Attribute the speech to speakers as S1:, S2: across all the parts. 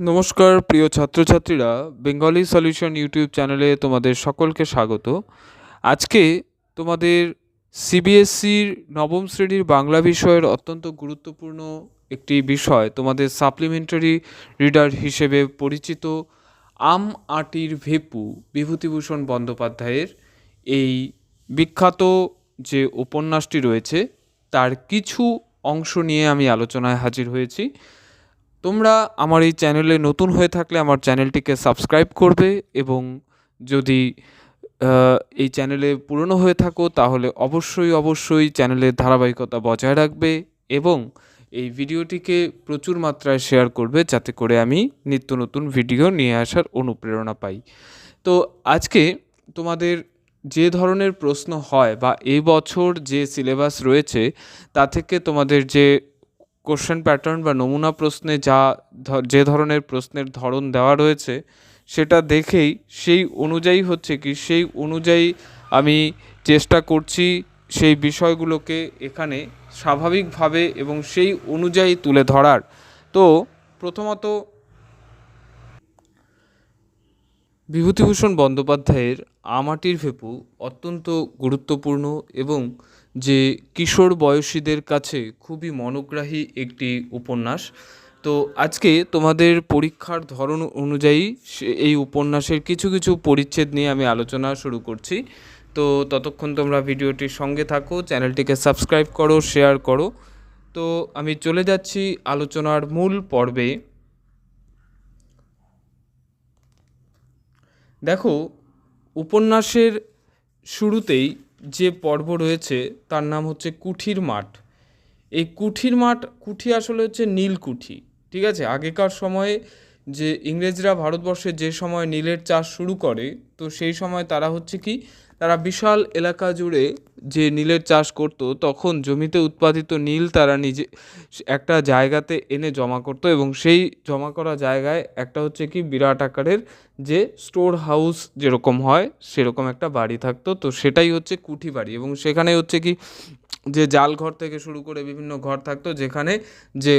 S1: নমস্কার, প্রিয় ছাত্রছাত্রীরা। বেঙ্গলি সলিউশন ইউটিউব চ্যানেলে তোমাদের সকলকে স্বাগত। আজকে তোমাদের সিবিএসসির নবম শ্রেণির বাংলা বিষয়ের অত্যন্ত গুরুত্বপূর্ণ একটি বিষয় তোমাদের সাপ্লিমেন্টারি রিডার হিসেবে পরিচিত আম আটির ভেপু বিভূতিভূষণ বন্দ্যোপাধ্যায়ের এই বিখ্যাত যে উপন্যাসটি রয়েছে, তার কিছু অংশ নিয়ে আমি আলোচনায় হাজির হয়েছি। তোমরা আমার এই চ্যানেলে নতুন হয়ে থাকলে আমার চ্যানেলটিকে সাবস্ক্রাইব করবে এবং যদি এই চ্যানেলে পুরনো হয়ে থাকো তাহলে অবশ্যই অবশ্যই চ্যানেলের ধারাবাহিকতা বজায় রাখবে এবং এই ভিডিওটিকে প্রচুর মাত্রায় শেয়ার করবে যাতে করে আমি নিত্য নতুন ভিডিও নিয়ে আসার অনুপ্রেরণা পাই। তো আজকে তোমাদের যে ধরনের প্রশ্ন হয় বা এই বছর যে সিলেবাস রয়েছে তা থেকে তোমাদের যে কোশ্চেন প্যাটার্ন বা নমুনা প্রশ্নে যা যে ধরনের প্রশ্নের ধরন দেওয়া রয়েছে, সেটা দেখেই সেই অনুযায়ী হচ্ছে কি, সেই অনুযায়ী আমি চেষ্টা করছি সেই বিষয়গুলোকে এখানে স্বাভাবিকভাবে এবং সেই অনুযায়ী তুলে ধরার। তো প্রথমত বিভূতিভূষণ বন্দ্যোপাধ্যায়ের আমাটির ভেপু অত্যন্ত গুরুত্বপূর্ণ এবং যে কিশোর বয়সীদের কাছে খুবই মনোগ্রাহী একটি উপন্যাস। তো আজকে তোমাদের পরীক্ষার ধরন অনুযায়ী এই উপন্যাসের কিছু কিছু পরিচ্ছেদ নিয়ে আমি আলোচনা শুরু করছি। তো ততক্ষণ তোমরা ভিডিওটির সঙ্গে থাকো, চ্যানেলটিকে সাবস্ক্রাইব করো, শেয়ার করো। তো আমি চলে যাচ্ছি আলোচনার মূল পর্বে। দেখো, উপন্যাসের শুরুতেই যে পর্ব রয়েছে তার নাম হচ্ছে কুঠির মাঠ। এই কুঠির মাঠ, কুঠি আসলে হচ্ছে নীলকুঠি ঠিক আছে? আগেকার সময়ে যে ইংরেজরা ভারতবর্ষে যে সময় নীলের চাষ শুরু করে, তো সেই সময় তারা হচ্ছে কি তারা বিশাল এলাকা জুড়ে যে নীলের চাষ করত, তখন জমিতে উৎপাদিত নীল তারা নিজে একটা জায়গাতে এনে জমা করতো এবং সেই জমা করা জায়গায় একটা হচ্ছে কি বিরাট আকারের যে স্টোর হাউস যেরকম হয়, সেরকম একটা বাড়ি থাকতো। তো সেটাই হচ্ছে কুঠি বাড়ি এবং সেখানে হচ্ছে কি যে জাল ঘর থেকে শুরু করে বিভিন্ন ঘর থাকতো, যেখানে যে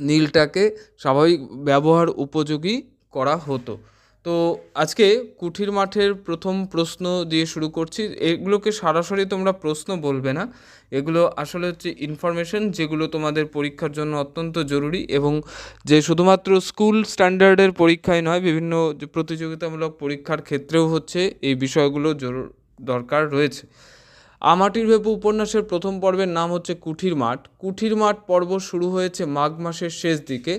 S1: নীলটাকে স্বাভাবিক ব্যবহার উপযোগী করা হতো। তো আজকে কুঠির মাঠের প্রথম প্রশ্ন দিয়ে শুরু করছি। এগুলোকে সরাসরি তোমরা প্রশ্ন বলবে না। এগুলো আসলে হচ্ছে ইনফরমেশন যেগুলো তোমাদের পরীক্ষার জন্য অত্যন্ত জরুরি এবং যে শুধুমাত্র স্কুল স্ট্যান্ডার্ডের পরীক্ষায় নয়, বিভিন্ন প্রতিযোগিতামূলক পরীক্ষার ক্ষেত্রেও হচ্ছে এই বিষয়গুলো জরুর দরকার রয়েছে। আমাটির ভেপু উপন্যাসের প্রথম পর্বের নাম হচ্ছে কুঠির মাঠ। কুঠির মাঠ পর্ব শুরু হয়েছে মাঘ মাসের শেষ দিকে।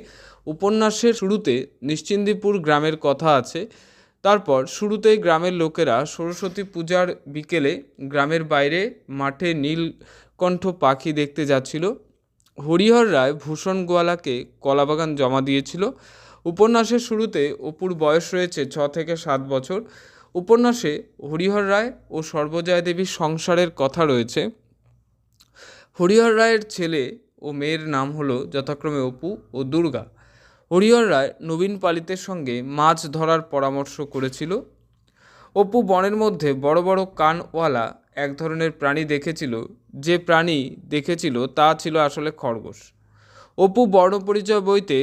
S1: উপন্যাসের শুরুতে নিশ্চিন্দিপুর গ্রামের কথা আছে। তারপর শুরুতেই গ্রামের লোকেরা সরস্বতী পূজার বিকেলে গ্রামের বাইরে মাঠে নীলকণ্ঠ পাখি দেখতে যাচ্ছিল। হরিহর রায় ভূষণ গোয়ালাকে কলাবাগান জমা দিয়েছিল। উপন্যাসের শুরুতে অপুর বয়স রয়েছে ছ থেকে সাত বছর। উপন্যাসে হরিহর রায় ও সর্বজয়া দেবীর সংসারের কথা রয়েছে। হরিহর রায়ের ছেলে ও মেয়ের নাম হলো যথাক্রমে অপু ও দুর্গা। হরিহর রায় নবীন পালিতের সঙ্গে মাছ ধরার পরামর্শ করেছিল। অপু বনের মধ্যে বড় বড় কানওয়ালা এক ধরনের প্রাণী দেখেছিল। যে প্রাণী দেখেছিল তা ছিল আসলে খরগোশ। অপু বর্ণপরিচয় বইতে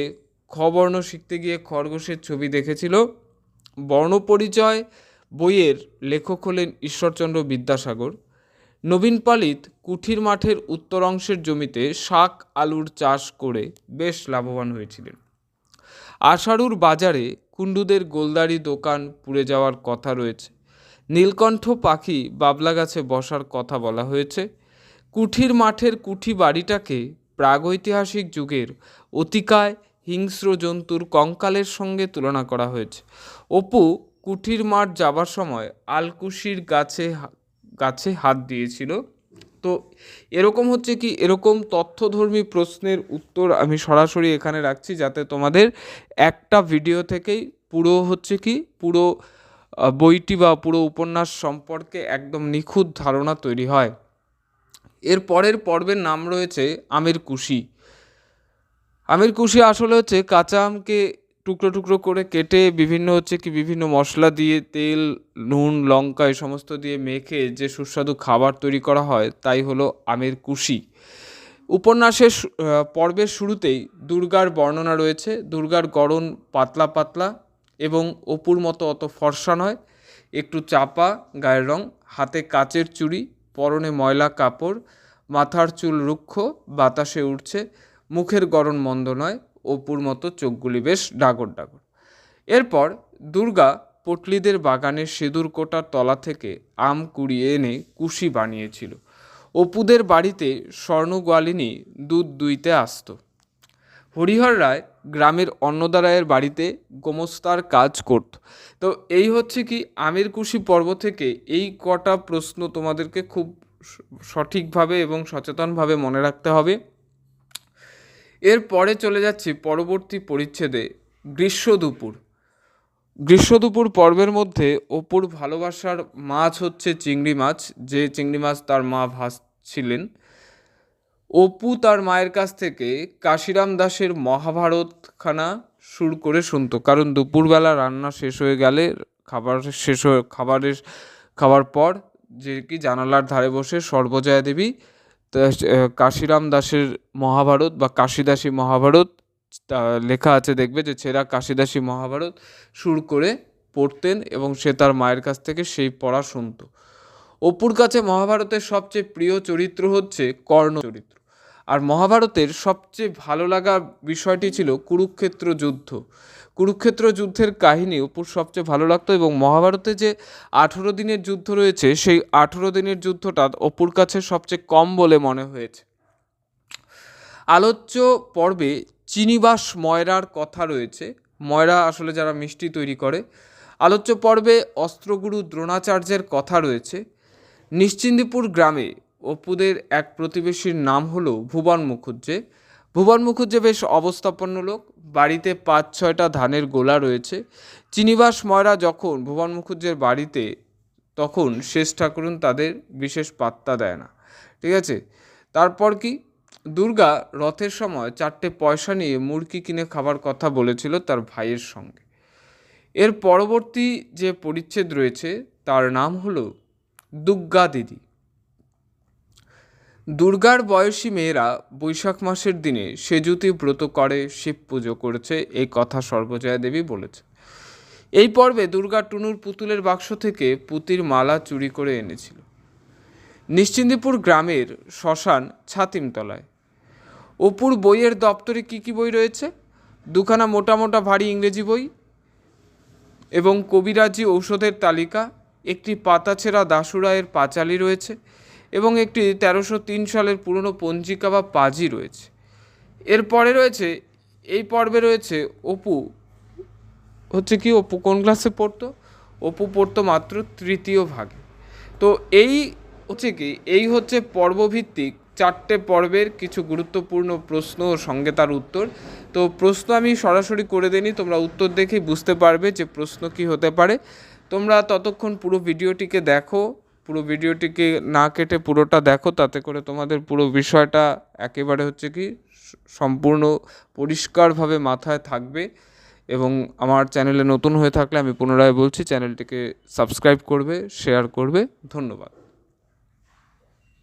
S1: খ বর্ণ শিখতে গিয়ে খরগোশের ছবি দেখেছিল। বর্ণপরিচয় বইয়ের লেখক হলেন ঈশ্বরচন্দ্র বিদ্যাসাগর। নবীন পালিত কুঠির মাঠের উত্তর অংশের জমিতে শাক আলুর চাষ করে বেশ লাভবান হয়েছিলেন। আষাঢ়ুর বাজারে কুণ্ডুদের গোলদারি দোকান পুড়ে যাওয়ার কথা রয়েছে। নীলকণ্ঠ পাখি বাবলা গাছে বসার কথা বলা হয়েছে। কুঠির মাঠের কুঠি বাড়িটাকে প্রাগৈতিহাসিক যুগের অতিকায় হিংস্র জন্তুর কঙ্কালের সঙ্গে তুলনা করা হয়েছে। অপু কুঠির মাঠ যাবার সময় আলকুশির গাছে গাছে হাত দিয়েছিল। তো এরকম হচ্ছে কি, এরকম তথ্যধর্মী প্রশ্নের উত্তর আমি সরাসরি এখানে রাখছি যাতে তোমাদের একটা ভিডিও থেকেই পুরো হচ্ছে কি, পুরো বইটি বা পুরো উপন্যাস সম্পর্কে একদম নিখুঁত ধারণা তৈরি হয়। এর পরের পর্বের নাম রয়েছে আমের কুশি। আমের কুশি আসলে হচ্ছে কাঁচা আমকে টুকরো টুকরো করে কেটে বিভিন্ন হচ্ছে কি বিভিন্ন মশলা দিয়ে তেল, নুন, লঙ্কা এই সমস্ত দিয়ে মেখে যে সুস্বাদু খাবার তৈরি করা হয় তাই হলো আমের কুশি। উপন্যাসের পর্বের শুরুতেই দুর্গার বর্ণনা রয়েছে। দুর্গার গড়ন পাতলা পাতলা এবং অপুর মতো অত ফর্সা নয়। একটু চাপা, গায়ের রং, হাতে কাচের চুড়ি, পরনে ময়লা কাপড়, মাথার চুল রুক্ষ, বাতাসে উঠছে মুখের গড়ন মন্দ নয়। অপুর মতো চোখগুলি বেশ ডাগর ডাগর। এরপর দুর্গা পটলিদের বাগানের সিঁদুর কোটার তলা থেকে আম কুড়িয়ে এনে কুশি বানিয়েছিল। অপুদের বাড়িতে স্বর্ণগোয়ালিনী দুধ দুইতে আসতো। হরিহর রায় গ্রামের অন্নদা রায়ের বাড়িতে গোমস্তার কাজ করত। তো এই হচ্ছে কি আমের কুশি পর্ব থেকে এই কটা প্রশ্ন তোমাদেরকে খুব সঠিকভাবে এবং সচেতনভাবে মনে রাখতে হবে। এরপরে চলে যাচ্ছি পরবর্তী পরিচ্ছেদে, গ্রীষ্ম দুপুর। গ্রীষ্ম দুপুর পর্বের মধ্যে অপুর ভালোবাসার মাছ হচ্ছে চিংড়ি মাছ, যে চিংড়ি মাছ তার মা ভাসছিলেন অপু তার মায়ের কাছ থেকে কাশিরাম দাসের মহাভারতখানা সুর করে শুনতো, কারণ দুপুরবেলা রান্না শেষ হয়ে গেলে খাবার শেষ হয়ে, খাবারের খাওয়ার পর যে কি জানালার ধারে বসে সর্বজয়া দেবী কাশিরাম দাসের মহাভারত বা কাশিদাসী মহাভারত লেখা আছে দেখবে যে ছেঁড়া কাশিদাসী মহাভারত সুর করে পড়তেন এবং সে তার মায়ের কাছ থেকে সেই পড়া শুনত। অপুর কাছে মহাভারতের সবচেয়ে প্রিয় চরিত্র হচ্ছে কর্ণ চরিত্র। আর মহাভারতের সবচেয়ে ভালো লাগা বিষয়টি ছিল কুরুক্ষেত্র যুদ্ধ। কুরুক্ষেত্র যুদ্ধের কাহিনী অপুর সবচেয়ে ভালো লাগতো এবং মহাভারতে যে আঠেরো দিনের যুদ্ধ রয়েছে, সেই আঠেরো দিনের যুদ্ধটা অপুর কাছে সবচেয়ে কম বলে মনে হয়েছে। আলোচ্য পর্বে চিনিবাস ময়রার কথা রয়েছে। ময়রা আসলে যারা মিষ্টি তৈরি করে। আলোচ্য পর্বে অস্ত্রগুরু দ্রোণাচার্যের কথা রয়েছে। নিশ্চিন্দিপুর গ্রামে অপুদের এক প্রতিবেশীর নাম হলো ভুবন মুখুজ্জে। ভুবন মুখুজ্জে বেশ অবস্থাপন্ন লোক। বাড়িতে পাঁচ ছয়টা ধানের গোলা রয়েছে। চিনিবাস ময়রা যখন ভুবন মুখুজ্জের বাড়িতে, তখন শেষ ঠাকুরুন তাদের বিশেষ পাত্তা দেয় না। ঠিক আছে? তারপর কি? দুর্গা রথের সময় চারটে পয়সা নিয়ে মুরগি কিনে খাবার কথা বলেছিল তার ভাইয়ের সঙ্গে। এর পরবর্তী যে পরিচ্ছেদ রয়েছে, তার নাম হলো দুর্গা দিদি। দুর্গার বয়সী মেয়েরা বৈশাখ মাসের দিনে সেজুতি ব্রত করে, শিব পুজো করেছে, এই কথা সর্বজয়া দেবী বলেছে। এই পর্বে দুর্গা টুনুর পুতুলের বাক্স থেকে পুতির মালা চুরি করে এনেছিল। নিশ্চিন্দিপুর গ্রামের শ্মশান ছাতিমতলায়। অপুর বইয়ের দপ্তরে কী কী বই রয়েছে? দুখানা মোটা মোটা ভারী ইংরেজি বই এবং কবিরাজি ঔষধের তালিকা, একটি পাতাছেঁড়া দাসুরায়ের পাঁচালি রয়েছে এবং একটি তেরোশো তিন সালের পুরনো পঞ্জিকা বা পাজি রয়েছে। এরপরে রয়েছে, এই পর্বে রয়েছে, অপু, হচ্ছে কি, অপু কোন ক্লাসে পড়তো? অপু পড়তো মাত্র তৃতীয় ভাগে। তো এই হচ্ছে কি, এই হচ্ছে পর্বভিত্তিক চারটে পর্বের কিছু গুরুত্বপূর্ণ প্রশ্ন ও সঙ্গে তার উত্তর। তো প্রশ্ন আমি সরাসরি করে দিইনি, তোমরা উত্তর দেখেই বুঝতে পারবে যে প্রশ্ন কি হতে পারে। তোমরা ততক্ষণ পুরো ভিডিওটিকে দেখো পুরো ভিডিওটিকে না কেটে পুরোটা দেখো, তাতে করে তোমাদের পুরো বিষয়টা একেবারে হচ্ছে কি সম্পূর্ণ পরিষ্কারভাবে মাথায় থাকবে। এবং আমার চ্যানেলে নতুন হয়ে থাকলে আমি পুনরায় বলছি, চ্যানেলটিকে সাবস্ক্রাইব করবে, শেয়ার করবে। ধন্যবাদ।